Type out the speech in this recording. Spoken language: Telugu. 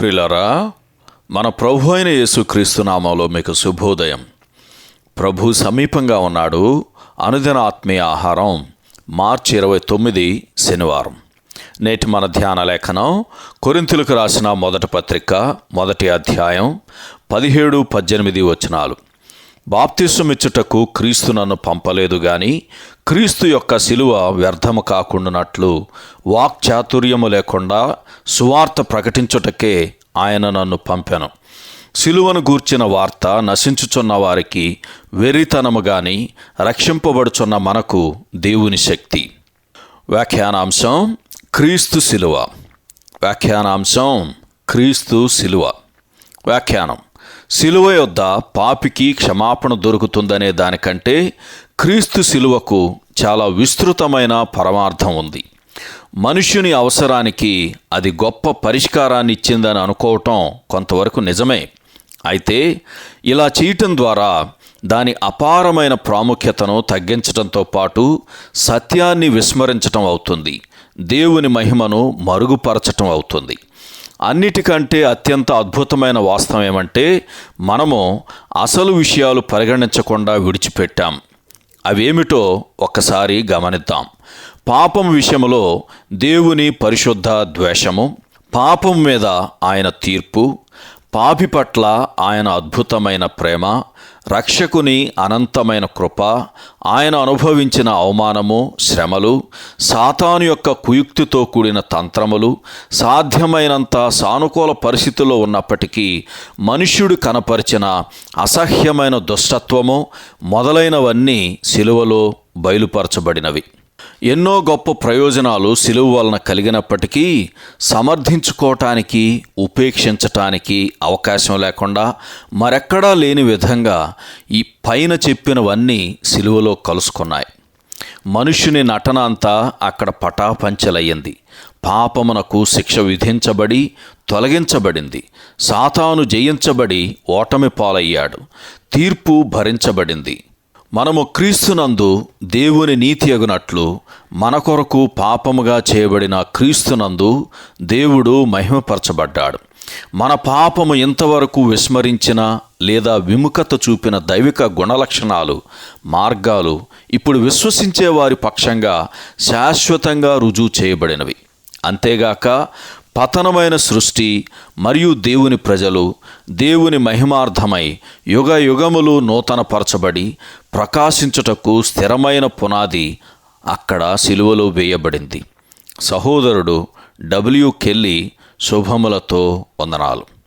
ప్రిలరా మన ప్రభు అయిన యేసుక్రీస్తునామంలో మీకు శుభోదయం. ప్రభు సమీపంగా ఉన్నాడు అనుదిన ఆత్మీయ ఆహారం మార్చి ఇరవై తొమ్మిది శనివారం. నేటి మన ధ్యాన లేఖనం కొరింతులకు రాసిన మొదటి పత్రిక మొదటి అధ్యాయం పదిహేడు పద్దెనిమిది వచనాలు. బాప్తిసమిచ్చుటకు క్రీస్తు నన్ను పంపలేదు గాని క్రీస్తు యొక్క శిలువ వ్యర్థము కాకుండానట్లు వాక్చాతుర్యము లేకుండా సువార్త ప్రకటించుటకే ఆయన నన్ను పంపెను. శిలువను గూర్చిన వార్త నశించుచున్న వారికి వెరితనము గాని రక్షింపబడుచున్న మనకు దేవుని శక్తి. వ్యాఖ్యానాంశం క్రీస్తు శిలువ వ్యాఖ్యానాంశం క్రీస్తు శిలువ వ్యాఖ్యానం. శిలువ యొద్ద పాపికి క్షమాపణ దొరుకుతుందనే దానికంటే క్రీస్తు శిలువకు చాలా విస్తృతమైన పరమార్థం ఉంది. మనుష్యుని అవసరానికి అది గొప్ప పరిష్కారాన్ని ఇచ్చిందని అనుకోవటం కొంతవరకు నిజమే. అయితే ఇలా చేయటం ద్వారా దాని అపారమైన ప్రాముఖ్యతను తగ్గించటంతో పాటు సత్యాన్ని విస్మరించటం అవుతుంది. దేవుని మహిమను మరుగుపరచటం అవుతుంది. అన్నిటికంటే అత్యంత అద్భుతమైన వాస్తవం ఏమంటే మనము అసలు విషయాలు పరిగణించకుండా విడిచిపెట్టాం. అవేమిటో ఒక్కసారి గమనిద్దాం. పాపం విషయంలో దేవుని పరిశుద్ధ ద్వేషము పాపం మీద ఆయన తీర్పు పాపి పట్ల ఆయన అద్భుతమైన ప్రేమ రక్షకుని అనంతమైన కృప ఆయన అనుభవించిన అవమానము శ్రమలు సాతాను యొక్క కుయుక్తితో కూడిన తంత్రములు సాధ్యమైనంత సానుకూల పరిస్థితుల్లో ఉన్నప్పటికీ మనుష్యుడు కనపరిచిన అసహ్యమైన దుష్టత్వము మొదలైనవన్నీ సిలువలో బయలుపరచబడినవి. ఎన్నో గొప్ప ప్రయోజనాలు సిలువ వలన కలిగినప్పటికీ సమర్థించుకోవటానికి ఉపేక్షించటానికి అవకాశం లేకుండా మరెక్కడా లేని విధంగా ఈ పైన చెప్పినవన్నీ సిలువలో కలుసుకున్నాయి. మనుష్యుని నటన అంతా అక్కడ పటాపంచలయ్యింది. పాపమునకు శిక్ష విధించబడి తొలగించబడింది. సాతాను జయించబడి ఓటమి పాలయ్యాడు. తీర్పు భరించబడింది. మనము క్రీస్తునందు దేవుని నీతి అగునట్లు మన కొరకు పాపముగా చేయబడిన క్రీస్తునందు దేవుడు మహిమపరచబడ్డాడు. మన పాపము ఇంతవరకు విస్మరించిన లేదా విముఖత చూపిన దైవిక గుణలక్షణాలు మార్గాలు ఇప్పుడు విశ్వసించే వారి పక్షంగా శాశ్వతంగా రుజువు చేయబడినవి. అంతేగాక పతనమైన సృష్టి మరియు దేవుని ప్రజలు దేవుని మహిమార్థమై యుగ యుగములు నూతనపరచబడి ప్రకాశించుటకు స్థిరమైన పునాది అక్కడ సిలువలో వేయబడింది. సహోదరుడు డబ్ల్యూ కెల్లి శుభములతో వందనాలు.